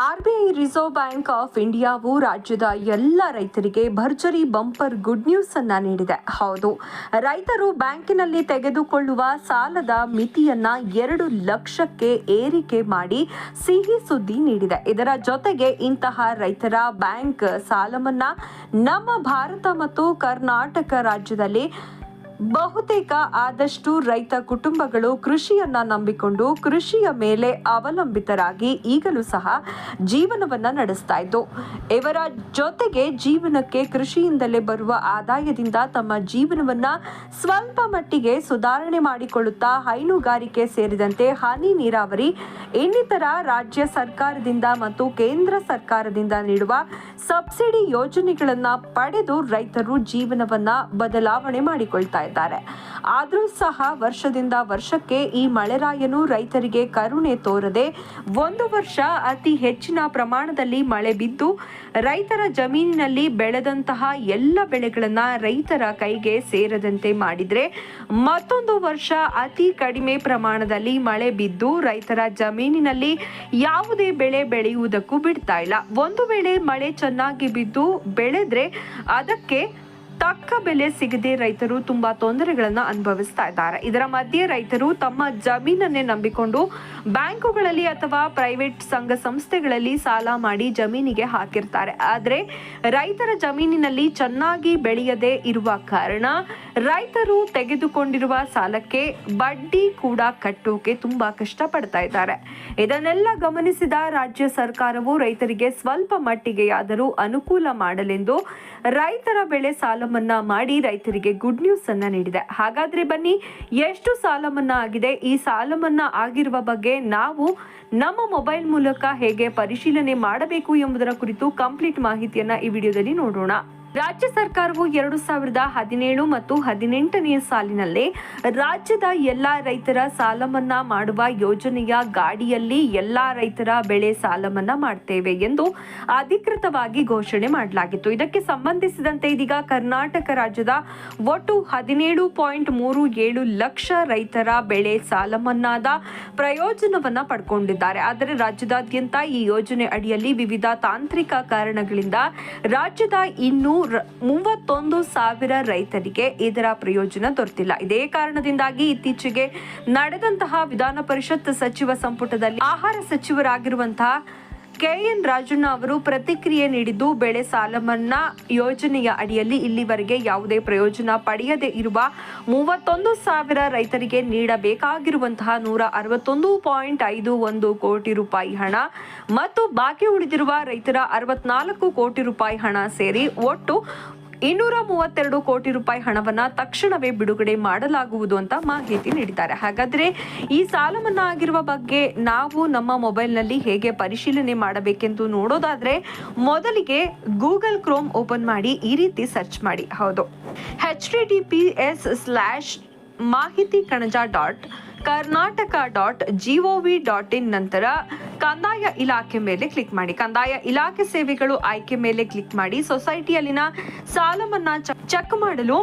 RBI reserve bank of ಇಂಡಿಯಾವು ರಾಜ್ಯದ ಎಲ್ಲ ರೈತರಿಗೆ ಭರ್ಜರಿ ಬಂಪರ್ ಗುಡ್ ನ್ಯೂಸ್ ಅನ್ನ ನೀಡಿದೆ. ಹೌದು, ರೈತರು ಬ್ಯಾಂಕಿನಲ್ಲಿ ತೆಗೆದುಕೊಳ್ಳುವ ಸಾಲದ ಮಿತಿಯನ್ನ ಎರಡು ಲಕ್ಷಕ್ಕೆ ಏರಿಕೆ ಮಾಡಿ ಸಿಹಿ ಸುದ್ದಿ ನೀಡಿದೆ. ಇದರ ಜೊತೆಗೆ ಇಂತಹ ರೈತರ ಬ್ಯಾಂಕ್ ಸಾಲವನ್ನ ನಮ್ಮ ಭಾರತ ಮತ್ತು ಕರ್ನಾಟಕ ರಾಜ್ಯದಲ್ಲಿ ಬಹುತೇಕ ಆದಷ್ಟು ರೈತ ಕುಟುಂಬಗಳು ಕೃಷಿಯನ್ನ ನಂಬಿಕೊಂಡು ಕೃಷಿಯ ಮೇಲೆ ಅವಲಂಬಿತರಾಗಿ ಈಗಲೂ ಸಹ ಜೀವನವನ್ನ ನಡೆಸ್ತಾ ಇದ್ದು, ಇವರ ಜೊತೆಗೆ ಜೀವನಕ್ಕೆ ಕೃಷಿಯಿಂದಲೇ ಬರುವ ಆದಾಯದಿಂದ ತಮ್ಮ ಜೀವನವನ್ನ ಸ್ವಲ್ಪ ಮಟ್ಟಿಗೆ ಸುಧಾರಣೆ ಮಾಡಿಕೊಳ್ಳುತ್ತಾ ಹೈನುಗಾರಿಕೆ ಸೇರಿದಂತೆ ಹನಿ ನೀರಾವರಿ, ಇನ್ನಿತರ ರಾಜ್ಯ ಸರ್ಕಾರದಿಂದ ಮತ್ತು ಕೇಂದ್ರ ಸರ್ಕಾರದಿಂದ ನೀಡುವ ಸಬ್ಸಿಡಿ ಯೋಜನೆಗಳನ್ನ ಪಡೆದು ರೈತರು ಜೀವನವನ್ನ ಬದಲಾವಣೆ ಮಾಡಿಕೊಳ್ತಾ ಆದರೂ ಸಹ ವರ್ಷದಿಂದ ವರ್ಷಕ್ಕೆ ಈ ಮಳೆರಾಯನು ರೈತರಿಗೆ ಕರುಣೆ ತೋರದೆ ಒಂದು ವರ್ಷ ಅತಿ ಹೆಚ್ಚಿನ ಪ್ರಮಾಣದಲ್ಲಿ ಮಳೆ ಬಿದ್ದು ರೈತರ ಜಮೀನಿನಲ್ಲಿ ಬೆಳೆದಂತಹ ಎಲ್ಲ ಬೆಳೆಗಳನ್ನ ರೈತರ ಕೈಗೆ ಸೇರದಂತೆ ಮಾಡಿದ್ರೆ ಮತ್ತೊಂದು ವರ್ಷ ಅತಿ ಕಡಿಮೆ ಪ್ರಮಾಣದಲ್ಲಿ ಮಳೆ ಬಿದ್ದು ರೈತರ ಜಮೀನಿನಲ್ಲಿ ಯಾವುದೇ ಬೆಳೆ ಬೆಳೆಯುವುದಕ್ಕೂ ಬಿಡ್ತಾ ಇಲ್ಲ. ಒಂದು ವೇಳೆ ಮಳೆ ಚೆನ್ನಾಗಿ ಬಿದ್ದು ಬೆಳೆದ್ರೆ ಅದಕ್ಕೆ ತಕ್ಕ ಬೆಲೆ ಸಿಗದೆ ರೈತರು ತುಂಬಾ ತೊಂದರೆಗಳನ್ನ ಅನುಭವಿಸ್ತಾ ಇದ್ದಾರೆ. ಇದರ ಮಧ್ಯೆ ರೈತರು ತಮ್ಮ ಜಮೀನನ್ನೇ ನಂಬಿಕೊಂಡು ಬ್ಯಾಂಕುಗಳಲ್ಲಿ ಅಥವಾ ಪ್ರೈವೇಟ್ ಸಂಘ ಸಂಸ್ಥೆಗಳಲ್ಲಿ ಸಾಲ ಮಾಡಿ ಜಮೀನಿಗೆ ಹಾಕಿರ್ತಾರೆ. ಆದ್ರೆ ರೈತರ ಜಮೀನಿನಲ್ಲಿ ಚೆನ್ನಾಗಿ ಬೆಳೆಯದೆ ಇರುವ ಕಾರಣ ರೈತರು ತೆಗೆದುಕೊಂಡಿರುವ ಸಾಲಕ್ಕೆ ಬಡ್ಡಿ ಕೂಡ ಕಟ್ಟೋಕೆ ತುಂಬಾ ಕಷ್ಟಪಡ್ತಾ ಇದ್ದಾರೆ. ಇದನ್ನೆಲ್ಲ ಗಮನಿಸಿದ ರಾಜ್ಯ ಸರ್ಕಾರವು ರೈತರಿಗೆ ಸ್ವಲ್ಪ ಮಟ್ಟಿಗೆಯಾದರೂ ಅನುಕೂಲ ಮಾಡಲೆಂದು ರೈತರ ಬೆಳೆ ಸಾಲ ಮನ್ನಾ ಮಾಡಿ ರೈತರಿಗೆ ಗುಡ್ ನ್ಯೂಸ್ ಅನ್ನ ನೀಡಿದೆ. ಹಾಗಾದ್ರೆ ಬನ್ನಿ, ಎಷ್ಟು ಸಾಲ ಮನ್ನಾ ಆಗಿದೆ? ಈ ಸಾಲ ಮನ್ನಾ ಆಗಿರುವ ಬಗ್ಗೆ ನಾವು ನಮ್ಮ ಮೊಬೈಲ್ ಮೂಲಕ ಹೇಗೆ ಪರಿಶೀಲನೆ ಮಾಡಬೇಕು ಎಂಬುದರ ಕುರಿತು ಕಂಪ್ಲೀಟ್ ಮಾಹಿತಿಯನ್ನ ಈ ವಿಡಿಯೋದಲ್ಲಿ ನೋಡೋಣ. ರಾಜ್ಯ ಸರ್ಕಾರವು ಎರಡು ಸಾವಿರದ ಹದಿನೇಳು ಮತ್ತು ಹದಿನೆಂಟನೆಯ ಸಾಲಿನಲ್ಲೇ ರಾಜ್ಯದ ಎಲ್ಲಾ ರೈತರ ಸಾಲ ಮನ್ನಾ ಮಾಡುವ ಯೋಜನೆಯ ಗಾಡಿಯಲ್ಲಿ ಎಲ್ಲಾ ರೈತರ ಬೆಳೆ ಸಾಲ ಮನ್ನಾ ಮಾಡ್ತೇವೆ ಎಂದು ಅಧಿಕೃತವಾಗಿ ಘೋಷಣೆ ಮಾಡಲಾಗಿತ್ತು. ಇದಕ್ಕೆ ಸಂಬಂಧಿಸಿದಂತೆ ಇದೀಗ ಕರ್ನಾಟಕ ರಾಜ್ಯದ ಒಟ್ಟು ಹದಿನೇಳು ಪಾಯಿಂಟ್ ಮೂರು ಏಳು ಲಕ್ಷ ರೈತರ ಬೆಳೆ ಸಾಲ ಮನ್ನಾದ ಪ್ರಯೋಜನವನ್ನ ಪಡ್ಕೊಂಡಿದ್ದಾರೆ. ಆದರೆ ರಾಜ್ಯದಾದ್ಯಂತ ಈ ಯೋಜನೆ ಅಡಿಯಲ್ಲಿ ವಿವಿಧ ತಾಂತ್ರಿಕ ಕಾರಣಗಳಿಂದ ರಾಜ್ಯದ ಇನ್ನೂ ಮೂವತ್ತೊಂದು ಸಾವಿರ ರೈತರಿಗೆ ಇದರ ಪ್ರಯೋಜನ ದೊರೆತಿಲ್ಲ. ಇದೇ ಕಾರಣದಿಂದಾಗಿ ಇತ್ತೀಚೆಗೆ ನಡೆದಂತಹ ವಿಧಾನ ಪರಿಷತ್ ಸಚಿವ ಸಂಪುಟದಲ್ಲಿ ಆಹಾರ ಸಚಿವರಾಗಿರುವಂತಹ ಕೆಎನ್ ರಾಜಣ್ಣ ಅವರು ಪ್ರತಿಕ್ರಿಯೆ ನೀಡಿದ್ದು, ಬೆಳೆ ಸಾಲ ಮನ್ನಾ ಯೋಜನೆಯ ಅಡಿಯಲ್ಲಿ ಇಲ್ಲಿವರೆಗೆ ಯಾವುದೇ ಪ್ರಯೋಜನ ಪಡೆಯದೇ ಇರುವ ಮೂವತ್ತೊಂದು ಸಾವಿರ ರೈತರಿಗೆ ನೀಡಬೇಕಾಗಿರುವಂತಹ ನೂರ ಅರವತ್ತೊಂದು ಪಾಯಿಂಟ್ ಐದು ಒಂದು ಕೋಟಿ ರೂಪಾಯಿ ಹಣ ಮತ್ತು ಬಾಕಿ ಉಳಿದಿರುವ ರೈತರ ಅರವತ್ನಾಲ್ಕು ಕೋಟಿ ರೂಪಾಯಿ ಹಣ ಸೇರಿ ಒಟ್ಟು ಇನ್ನೂರ ಮೂವತ್ತೆರಡು ಕೋಟಿ ರೂಪಾಯಿ ಹಣವನ್ನ ತಕ್ಷಣವೇ ಬಿಡುಗಡೆ ಮಾಡಲಾಗುವುದು ಅಂತ ಮಾಹಿತಿ ನೀಡಿದ್ದಾರೆ. ಹಾಗಾದ್ರೆ ಈ ಸಾಲ ಆಗಿರುವ ಬಗ್ಗೆ ನಾವು ನಮ್ಮ ಮೊಬೈಲ್ನಲ್ಲಿ ಹೇಗೆ ಪರಿಶೀಲನೆ ಮಾಡಬೇಕೆಂದು ನೋಡೋದಾದ್ರೆ ಮೊದಲಿಗೆ ಗೂಗಲ್ ಕ್ರೋಮ್ ಓಪನ್ ಮಾಡಿ ಈ ರೀತಿ ಸರ್ಚ್ ಮಾಡಿ. ಹೌದು. H D P S slash Mahiti Kanaja dot Karnataka dot G O V dot in ನಂತರ ಕಂದಾಯ ಇಲಾಖೆ ಮೇಲೆ ಕ್ಲಿಕ್ ಮಾಡಿ. ಕಂದಾಯ ಇಲಾಖೆ ಸೇವೆಗಳು ಆಯ್ಕೆ ಮೇಲೆ ಕ್ಲಿಕ್ ಮಾಡಿ. ಸೊಸೈಟಿಯಲ್ಲಿನ ಸಾಲ ಮನ್ನಾ ಚೆಕ್ ಮಾಡಲು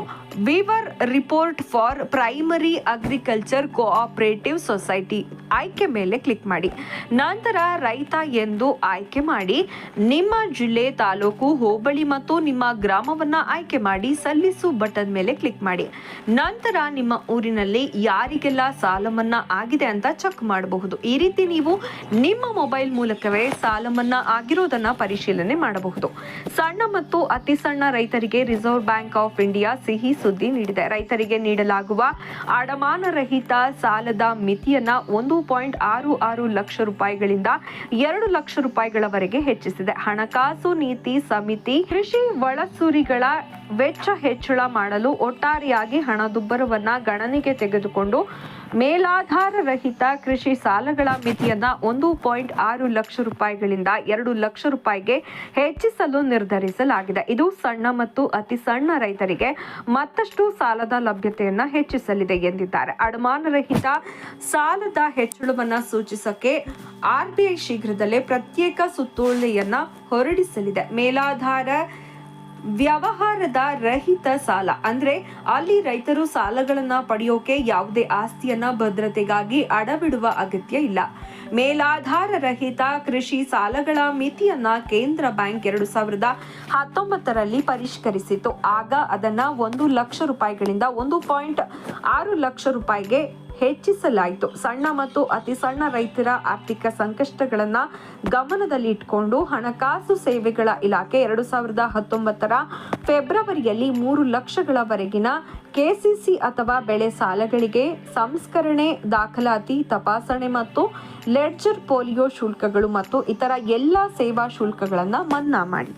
ವಿವರ್ report for primary agriculture cooperative society ಆಯ್ಕೆ ಮೇಲೆ ಕ್ಲಿಕ್ ಮಾಡಿ. ನಂತರ ರೈತ ಎಂದು ಆಯ್ಕೆ ಮಾಡಿ. ನಿಮ್ಮ ಜಿಲ್ಲೆ, ತಾಲೂಕು, ಹೋಬಳಿ ಮತ್ತು ನಿಮ್ಮ ಗ್ರಾಮವನ್ನ ಆಯ್ಕೆ ಮಾಡಿ. ಸಲ್ಲಿಸು ಬಟನ್ ಮೇಲೆ ಕ್ಲಿಕ್ ಮಾಡಿ. ನಂತರ ನಿಮ್ಮ ಊರಿನಲ್ಲಿ ಯಾರಿಗೆಲ್ಲ ಸಾಲ ಮನ್ನಾ ಆಗಿದೆ ಅಂತ ಚೆಕ್ ಮಾಡಬಹುದು. ಈ ರೀತಿ ನೀವು ನಿಮ್ಮ ಮೊಬೈಲ್ ಮೂಲಕವೇ ಸಾಲ ಮನ್ನಾ ಆಗಿರೋದನ್ನ ಪರಿಶೀಲನೆ ಮಾಡಬಹುದು. ಸಣ್ಣ ಮತ್ತು ಅತಿ ಸಣ್ಣ ರೈತರಿಗೆ ರಿಸರ್ವ್ ಬ್ಯಾಂಕ್ ಆಫ್ ಇಂಡಿಯಾ ಸಿಹಿ ಸುದ್ದಿ ನೀಡಿದೆ. ರೈತರಿಗೆ ನೀಡಲಾಗುವ ಅಡಮಾನ ರಹಿತ ಸಾಲದ ಮಿತಿಯನ್ನ ಒಂದು ಪಾಯಿಂಟ್ ಆರು ಆರು ಲಕ್ಷ ರೂಪಾಯಿಗಳಿಂದ ಎರಡು ಲಕ್ಷ ರೂಪಾಯಿಗಳವರೆಗೆ ಹೆಚ್ಚಿಸಿದೆ. ಹಣಕಾಸು ನೀತಿ ಸಮಿತಿ ಕೃಷಿ ಒಳಸೂರಿಗಳ ವೆಚ್ಚ ಹೆಚ್ಚಳ ಮಾಡಲು ಒಟ್ಟಾರೆಯಾಗಿ ಹಣದುಬ್ಬರವನ್ನು ಗಣನೆಗೆ ತೆಗೆದುಕೊಂಡು ಮೇಲಾಧಾರ ರಹಿತ ಕೃಷಿ ಸಾಲಗಳ ಮಿತಿಯನ್ನ ಒಂದು ಪಾಯಿಂಟ್ ಆರು ಲಕ್ಷ ರೂಪಾಯಿಗಳಿಂದ ಎರಡು ಲಕ್ಷ ರೂಪಾಯಿಗೆ ಹೆಚ್ಚಿಸಲು ನಿರ್ಧರಿಸಲಾಗಿದೆ. ಇದು ಸಣ್ಣ ಮತ್ತು ಅತಿ ಸಣ್ಣ ರೈತರಿಗೆ ಮತ್ತಷ್ಟು ಸಾಲದ ಲಭ್ಯತೆಯನ್ನ ಹೆಚ್ಚಿಸಲಿದೆ ಎಂದಿದ್ದಾರೆ. ಅಡಮಾನ ರಹಿತ ಸಾಲದ ಹೆಚ್ಚಳವನ್ನ ಸೂಚಿಸಕ್ಕೆ ಆರ್ಬಿಐ ಶೀಘ್ರದಲ್ಲೇ ಪ್ರತ್ಯೇಕ ಸುತ್ತೋಲೆಯನ್ನ ಹೊರಡಿಸಲಿದೆ. ಮೇಲಾಧಾರ ವ್ಯವಹಾರದ ರಹಿತ ಸಾಲ, ಅಂದ್ರೆ ಅಲ್ಲಿ ರೈತರು ಸಾಲಗಳನ್ನ ಪಡೆಯೋಕೆ ಯಾವುದೇ ಆಸ್ತಿಯನ್ನ ಭದ್ರತೆಗಾಗಿ ಅಡವಿಡುವ ಅಗತ್ಯ ಇಲ್ಲ. ಮೇಲಾಧಾರ ರಹಿತ ಕೃಷಿ ಸಾಲಗಳ ಮಿತಿಯನ್ನ ಕೇಂದ್ರ ಬ್ಯಾಂಕ್ ಎರಡು ಸಾವಿರದ ಹತ್ತೊಂಬತ್ತರಲ್ಲಿ ಪರಿಷ್ಕರಿಸಿತು ಆಗ ಅದನ್ನ ಒಂದು ಲಕ್ಷ ರೂಪಾಯಿಗಳಿಂದ ಒಂದು ಪಾಯಿಂಟ್ ಆರು ಲಕ್ಷ ರೂಪಾಯಿಗೆ ಹೆಚ್ಚಿಸಲಾಯಿತು. ಸಣ್ಣ ಮತ್ತು ಅತಿ ಸಣ್ಣ ರೈತರ ಆರ್ಥಿಕ ಸಂಕಷ್ಟಗಳನ್ನ ಗಮನದಲ್ಲಿ ಇಟ್ಕೊಂಡು ಹಣಕಾಸು ಸೇವೆಗಳ ಇಲಾಖೆ ಎರಡು ಸಾವಿರದ ಹತ್ತೊಂಬತ್ತರ ಫೆಬ್ರವರಿಯಲ್ಲಿ ಮೂರು ಲಕ್ಷಗಳವರೆಗಿನ ಕೆಸಿಸಿ ಅಥವಾ ಬೆಳೆ ಸಾಲಗಳಿಗೆ ಸಂಸ್ಕರಣೆ, ದಾಖಲಾತಿ, ತಪಾಸಣೆ ಮತ್ತು ಲೆಡ್ಜರ್ ಪೋಲಿಯೋ ಶುಲ್ಕಗಳು ಮತ್ತು ಇತರ ಎಲ್ಲ ಸೇವಾ ಶುಲ್ಕಗಳನ್ನು ಮನ್ನಾ ಮಾಡಿದೆ